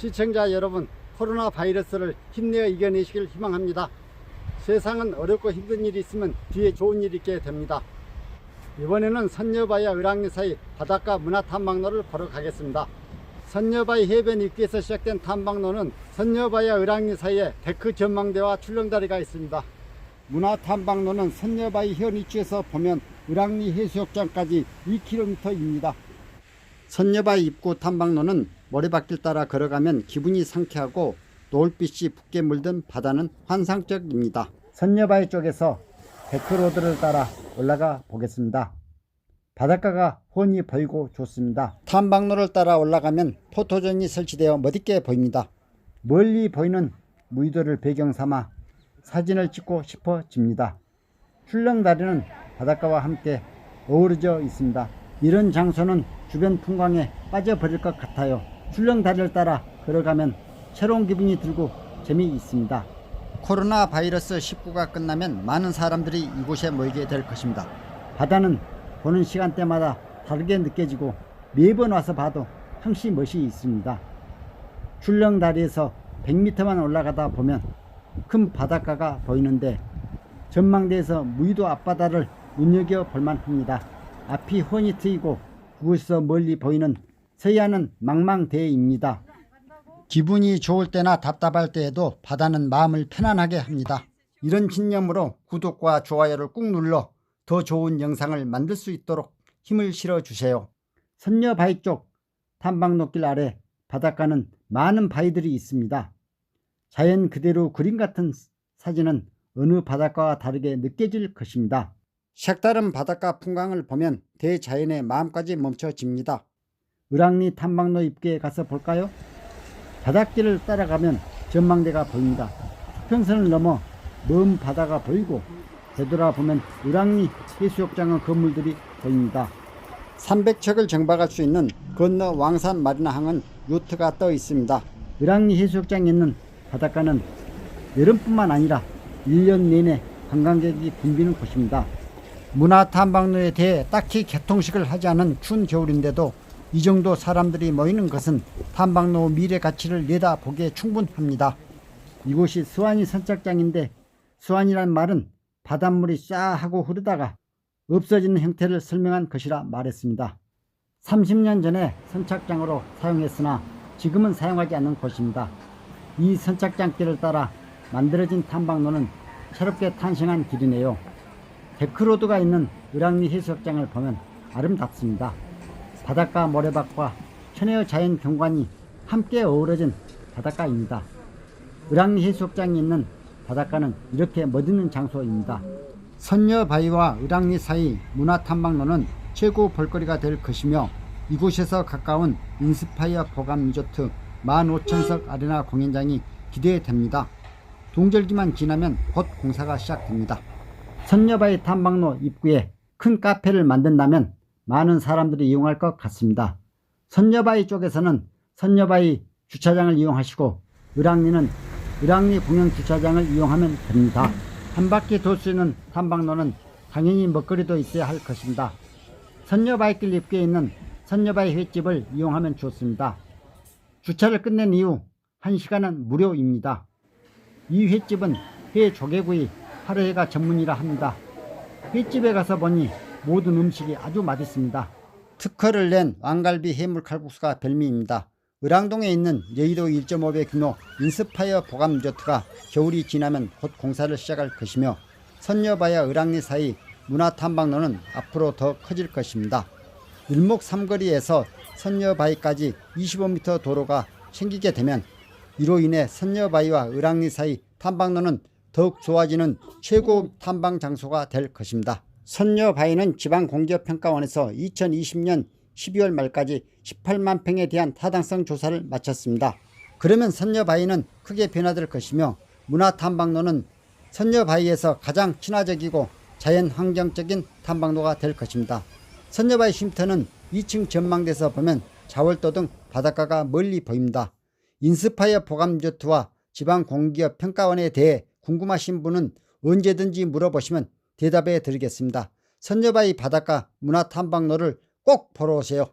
시청자 여러분, 코로나 바이러스를 힘내어 이겨내시길 희망합니다. 세상은 어렵고 힘든 일이 있으면 뒤에 좋은 일이 있게 됩니다. 이번에는 선녀바위와 을왕리 사이 바닷가 문화탐방로를 보러 가겠습니다. 선녀바위 해변 입구에서 시작된 탐방로는 선녀바위와 을왕리 사이에 데크 전망대와 출렁다리가 있습니다. 문화탐방로는 선녀바위 현 위치에서 보면 을왕리 해수욕장까지 2km입니다. 선녀바위 입구 탐방로는 모래밭길 따라 걸어가면 기분이 상쾌하고 노을빛이 붓게 물든 바다는 환상적입니다. 선녀바위 쪽에서 데크로드를 따라 올라가 보겠습니다. 바닷가가 훤히 보이고 좋습니다. 탐방로를 따라 올라가면 포토존이 설치되어 멋있게 보입니다. 멀리 보이는 무의도를 배경 삼아 사진을 찍고 싶어집니다. 출렁다리는 바닷가와 함께 어우러져 있습니다. 이런 장소는 주변 풍광에 빠져버릴 것 같아요. 출렁 다리를 따라 걸어가면 새로운 기분이 들고 재미있습니다. 코로나 바이러스 19가 끝나면 많은 사람들이 이곳에 모이게 될 것입니다. 바다는 보는 시간대마다 다르게 느껴지고 매번 와서 봐도 항시 멋이 있습니다. 출렁다리에서 100m만 올라가다 보면 큰 바닷가가 보이는데 전망대에서 무의도 앞바다를 눈여겨 볼 만 합니다. 앞이 훤히 트이고 그곳에서 멀리 보이는 서해안은 망망대해입니다. 기분이 좋을 때나 답답할 때에도 바다는 마음을 편안하게 합니다. 이런 신념으로 구독과 좋아요를 꾹 눌러 더 좋은 영상을 만들 수 있도록 힘을 실어 주세요. 선녀 바위 쪽 탐방로길 아래 바닷가는 많은 바위들이 있습니다. 자연 그대로 그림 같은 사진은 어느 바닷가와 다르게 느껴질 것입니다. 색다른 바닷가 풍광을 보면 대자연의 마음까지 멈춰집니다. 을왕리 탐방로 입구에 가서 볼까요? 바닷길을 따라가면 전망대가 보입니다. 수평선을 넘어 먼 바다가 보이고 되돌아보면 을왕리 해수욕장의 건물들이 보입니다. 300척을 정박할 수 있는 건너 왕산 마리나항은 요트가 떠 있습니다. 을왕리 해수욕장에 있는 바닷가는 여름뿐만 아니라 1년 내내 관광객이 붐비는 곳입니다. 문화탐방로에 대해 딱히 개통식을 하지 않은 추운 겨울인데도 이 정도 사람들이 모이는 것은 탐방로 미래 가치를 내다보기에 충분합니다. 이곳이 수완이 선착장인데 수완이란 말은 바닷물이 쫙 하고 흐르다가 없어지는 형태를 설명한 것이라 말했습니다. 30년 전에 선착장으로 사용했으나 지금은 사용하지 않는 곳입니다. 이 선착장길을 따라 만들어진 탐방로는 새롭게 탄생한 길이네요. 데크로드가 있는 을왕리 해수욕장을 보면 아름답습니다. 바닷가 모래밭과 천혜의 자연 경관이 함께 어우러진 바닷가입니다. 을왕리 해수욕장이 있는 바닷가는 이렇게 멋있는 장소입니다. 선녀바위와 을왕리 사이 문화탐방로는 최고 볼거리가 될 것이며 이곳에서 가까운 인스파이어 보감 리조트 15,000석 아레나 공연장이 기대됩니다. 동절기만 지나면 곧 공사가 시작됩니다. 선녀바위 탐방로 입구에 큰 카페를 만든다면 많은 사람들이 이용할 것 같습니다. 선녀바위 쪽에서는 선녀바위 주차장을 이용하시고 을왕리는 을왕리 공영 주차장을 이용하면 됩니다. 한 바퀴 돌 수 있는 탐방로는 당연히 먹거리도 있어야 할 것입니다. 선녀바위길 입구에 있는 선녀바위 횟집을 이용하면 좋습니다. 주차를 끝낸 이후 1시간은 무료입니다. 이 횟집은 회 조개구이, 하루회가 전문이라 합니다. 횟집에 가서 보니 모든 음식이 아주 맛있습니다. 특허를 낸 왕갈비 해물 칼국수가 별미입니다. 을왕동에 있는 여의도 1.5배 규모 인스파이어 보감 리조트가 겨울이 지나면 곧 공사를 시작할 것이며 선녀바야 을왕리 사이 문화탐방로는 앞으로 더 커질 것입니다. 일목 삼거리에서 선녀바위까지 25m 도로가 생기게 되면 이로 인해 선녀바위와 을왕리 사이 탐방로는 더욱 좋아지는 최고 탐방 장소가 될 것입니다. 선녀바위는 지방공기업평가원에서 2020년 12월 말까지 18만 평에 대한 타당성 조사를 마쳤습니다. 그러면 선녀바위는 크게 변화될 것이며 문화 탐방로는 선녀바위에서 가장 친화적이고 자연 환경적인 탐방로가 될 것입니다. 선녀바위 쉼터는 2층 전망대에서 보면 자월도 등 바닷가가 멀리 보입니다. 인스파이어 보감 리조트와 지방공기업 평가원에 대해 궁금하신 분은 언제든지 물어보시면 대답해 드리겠습니다. 선녀바위 바닷가 문화탐방로를 꼭 보러 오세요.